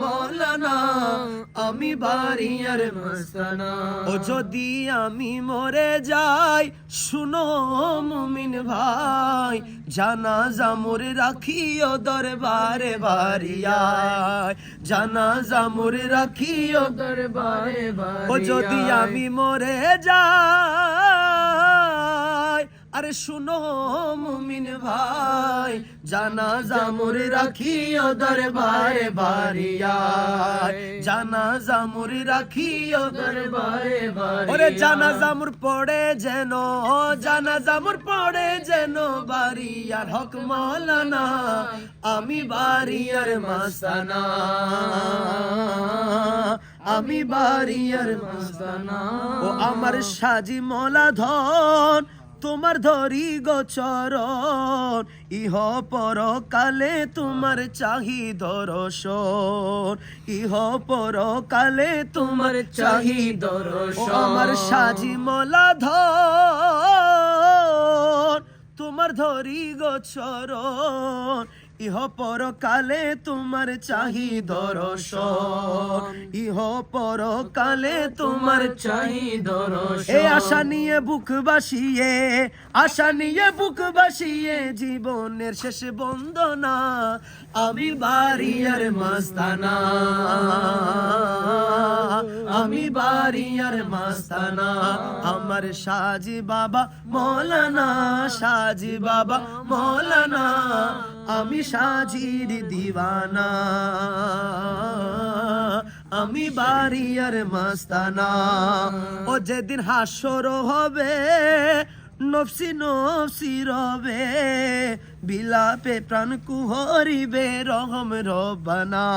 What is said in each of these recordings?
মৌলানা আমি বাড়িয়ার মাস্তানা। ও যদি আমি মরে যাই শুনো মুমিন ভাই জানাজা মোরে রাখিও দরবারে বাড়িয়ায়। জানাজা মোরে রাখিও দরবারে ও যদি আমি মরে যাই আরে শুনো, মুমিন ভাই। জানাজা মোরে রাখিও দরবারে বাড়িয়ায়। জানাজা মোরে রাখিও দরবারে বাড়ি ওরে জানাজা মোর পড়ে যেন, জানাজা মোর পড়ে যেন বাড়িয়ার হক মৌলানা আমি বাড়িয়ার মাস্তানা। আমি বাড়িয়ার মাস্তানা। ও আমার সাজি মলা ধন তোমার ধরি গোচরণ ইহ পর কালে তোমার চাহি দর্শন, ইহ পর কালে তোমার চাহি। ও আমার সাজি মলা ধ তোমার ধরি গোচরণ ইহ পর কালে তোমার চাহি দর্শন। ইহ পর কালে তোমার চাহি দর্শন। এ আশা নিয়ে বুক বাসিয়ে, আশা নিয়ে বুক বাসিয়ে জীবনের শেষ বন্দনা, আমি বাড়িয়ার মাস্তানা। আমি বাড়িয়ার মাস্তানা, আমার সাজি বাবা মৌলানা, সাজি বাবা মৌলানা। আমি সাজির দিওয়ানা, আমি বাড়িয়ার মাস্তানা। ও যেদিন হাসর হবে, নফসি নফসি রবে, বিলাপে প্রাণ কুহরিবে রহম রবানা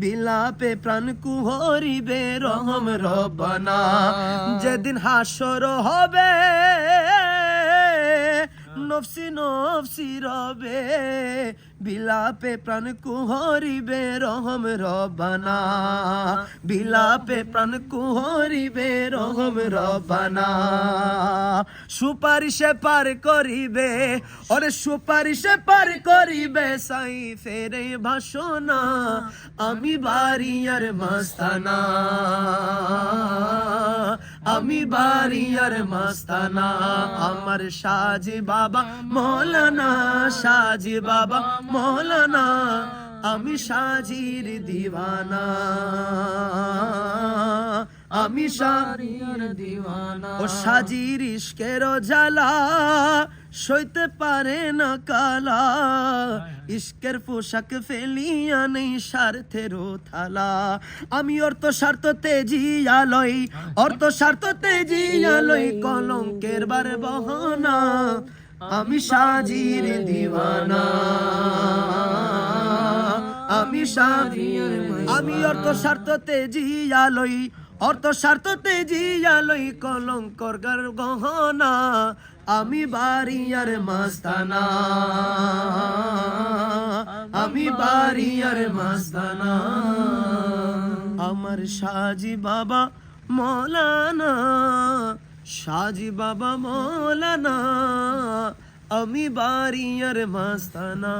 বিলাপে প্রাণ কুহরিবে রহম রবানা যেদিন হাসর হবে নফসি নফসি রবে, বিলাপে প্রাণ কুহরিবে রহম রবানা। বিলাপে প্রাণ কুহরিবে রহম রবানা। সুপারিশে পার করিবে, ওরে সুপারিশে পার করিবে সাই ফেরে ভাষণা, আমি বাড়িয়ার মাস্তানা। আমি বাড়িয়ার মাস্তানা, আমার সাজি বাবা, মৌলানা, সাজি বাবা, মৌলানা, আমি সাজির দিওয়ানা। আমি সাজির দিওয়ানা। ও সাজির ইস্কের জ্বালা সইতে পারে না কালা। ইস্কের পোশাক ফেলিয়া নেই স্বার্থের থালা। আমি অর্থ স্বার্থ তেজি আলই অর্থ স্বার্থ তেজি আলই কলঙ্কের বার বহনা। আমি সাজির দিওয়ানা। আমি সাজির আমি অর্থ স্বার্থ তেজি আলই অর্থ স্বার্থ তেজি আলই কলঙ্কর গহনা। আমি বাড়িয়ার মাস্তানা। আমি বাড়িয়ার মাস্তানা। আমার সাজি বাবা মৌলানা, সাজি বাবা মৌলানা। আমি বাড়িয়ার মাস্তানা।